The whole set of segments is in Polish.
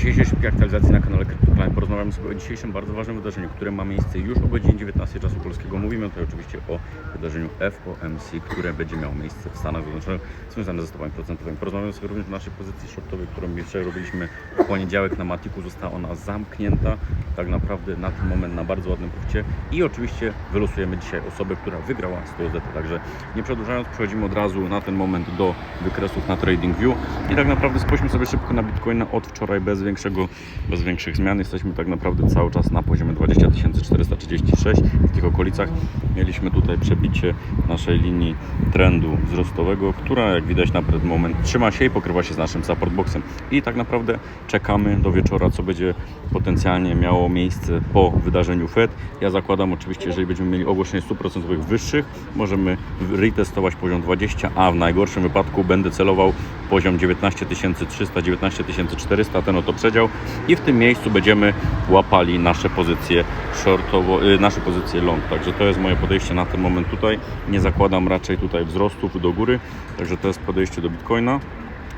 dzisiejszej aktualizacji na kanale CryptoClimb porozmawiamy sobie o dzisiejszym bardzo ważnym wydarzeniu, które ma miejsce już o godzinie 19 czasu polskiego. Mówimy tutaj oczywiście o wydarzeniu FOMC, które będzie miało miejsce w Stanach Zjednoczonych, związane ze stopami procentowymi. Porozmawiamy sobie również o naszej pozycji shortowej, którą jeszcze robiliśmy w poniedziałek na Matiku. Została ona zamknięta tak naprawdę na ten moment na bardzo ładnym punkcie i oczywiście wylosujemy dzisiaj osobę, która wygrała 100 ZT. Także nie przedłużając, przechodzimy od razu na ten moment do wykresów na TradingView i tak naprawdę spójrzmy sobie szybko na Bitcoina od wczoraj bez większego, bez większych zmian. Jesteśmy tak naprawdę cały czas na poziomie 20 436 w tych okolicach. Mieliśmy tutaj przebicie naszej linii trendu wzrostowego, która jak widać na ten moment trzyma się i pokrywa się z naszym support boxem. I tak naprawdę czekamy do wieczora, co będzie potencjalnie miało miejsce po wydarzeniu Fed. Ja zakładam oczywiście, jeżeli będziemy mieli ogłoszenie 100% wyższych, możemy retestować poziom 20, a w najgorszym wypadku będę celował poziom 19 300, 19 400, ten oto przedział i w tym miejscu będziemy łapali nasze pozycje shortowo, y, nasze pozycje long. Także to jest moje podejście na ten moment tutaj. Nie zakładam raczej tutaj wzrostów do góry, także to jest podejście do Bitcoina.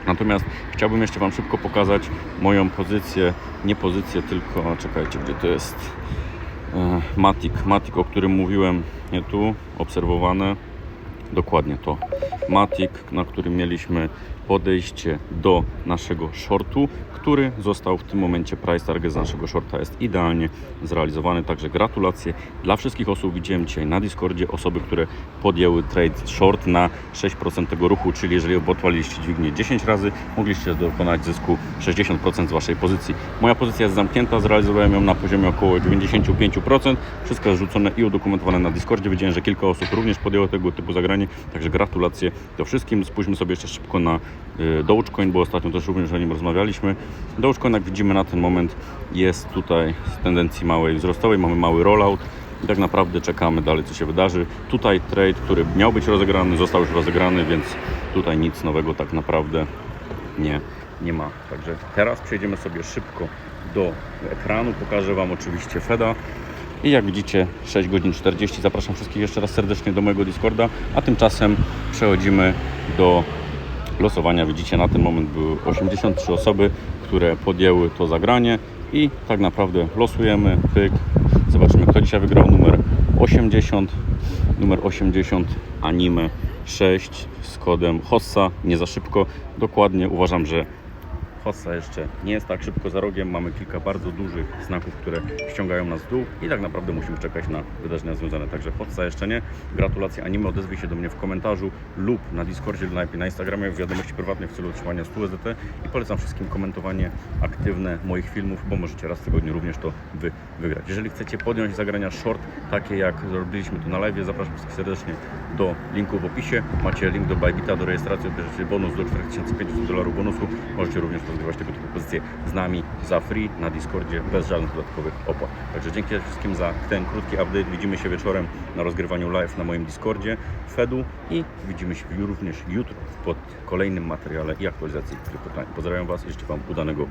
Natomiast chciałbym jeszcze Wam szybko pokazać moją pozycję, nie pozycję, tylko czekajcie, gdzie to jest e, Matic, Matic, o którym mówiłem, nie tu, obserwowane, dokładnie to. Matic, na którym mieliśmy podejście do naszego shortu, który został w tym momencie price target z naszego shorta jest idealnie zrealizowany. Także gratulacje dla wszystkich osób. Widziałem dzisiaj na Discordzie osoby, które podjęły trade short na 6% tego ruchu, czyli jeżeli odpaliliście dźwignię 10 razy, mogliście dokonać zysku 60% z waszej pozycji. Moja pozycja jest zamknięta, zrealizowałem ją na poziomie około 95%. Wszystko jest rzucone i udokumentowane na Discordzie. Widziałem, że kilka osób również podjęło tego typu zagranie, także gratulacje do wszystkim. Spójrzmy sobie jeszcze szybko na y, Dogecoin, bo ostatnio też również o nim rozmawialiśmy. Dogecoin, jak widzimy na ten moment, jest tutaj z tendencji małej wzrostowej, mamy mały rollout i tak naprawdę czekamy dalej, co się wydarzy. Tutaj trade, który miał być rozegrany, został już rozegrany, więc tutaj nic nowego tak naprawdę nie, nie ma. Także teraz przejdziemy sobie szybko do ekranu, pokażę Wam oczywiście Feda. I jak widzicie 6 godzin 40. Zapraszam wszystkich jeszcze raz serdecznie do mojego Discorda, a tymczasem przechodzimy do losowania. Widzicie, na ten moment były 83 osoby, które podjęły to zagranie i tak naprawdę losujemy, pyk. Zobaczymy, kto dzisiaj wygrał numer 80, numer 80 anime 6 z kodem HOSSA, nie za szybko. Dokładnie uważam, że Hossa jeszcze nie jest tak szybko za rogiem. Mamy kilka bardzo dużych znaków, które ściągają nas w dół i tak naprawdę musimy czekać na wydarzenia związane. Także Hossa jeszcze nie. Gratulacje anime. Odezwij się do mnie w komentarzu lub na Discordzie lub najlepiej na Instagramie w wiadomości prywatnej w celu otrzymania 100 ZT i polecam wszystkim komentowanie aktywne moich filmów, bo możecie raz w tygodniu również to Wy wygrać. Jeżeli chcecie podjąć zagrania short, takie jak zrobiliśmy tu na live, zapraszam wszystkich serdecznie do linku w opisie. Macie link do Bybita, do rejestracji, odbierzecie bonus do 4500 dolarów bonusu. Możecie również rozgrywać tego typu pozycje z nami za free na Discordzie bez żadnych dodatkowych opłat. Także dzięki wszystkim za ten krótki update. Widzimy się wieczorem na rozgrywaniu live na moim Discordzie Fedu i widzimy się również jutro pod kolejnym materiale i aktualizacji CryptoTime. Pozdrawiam Was i życzę Wam udanego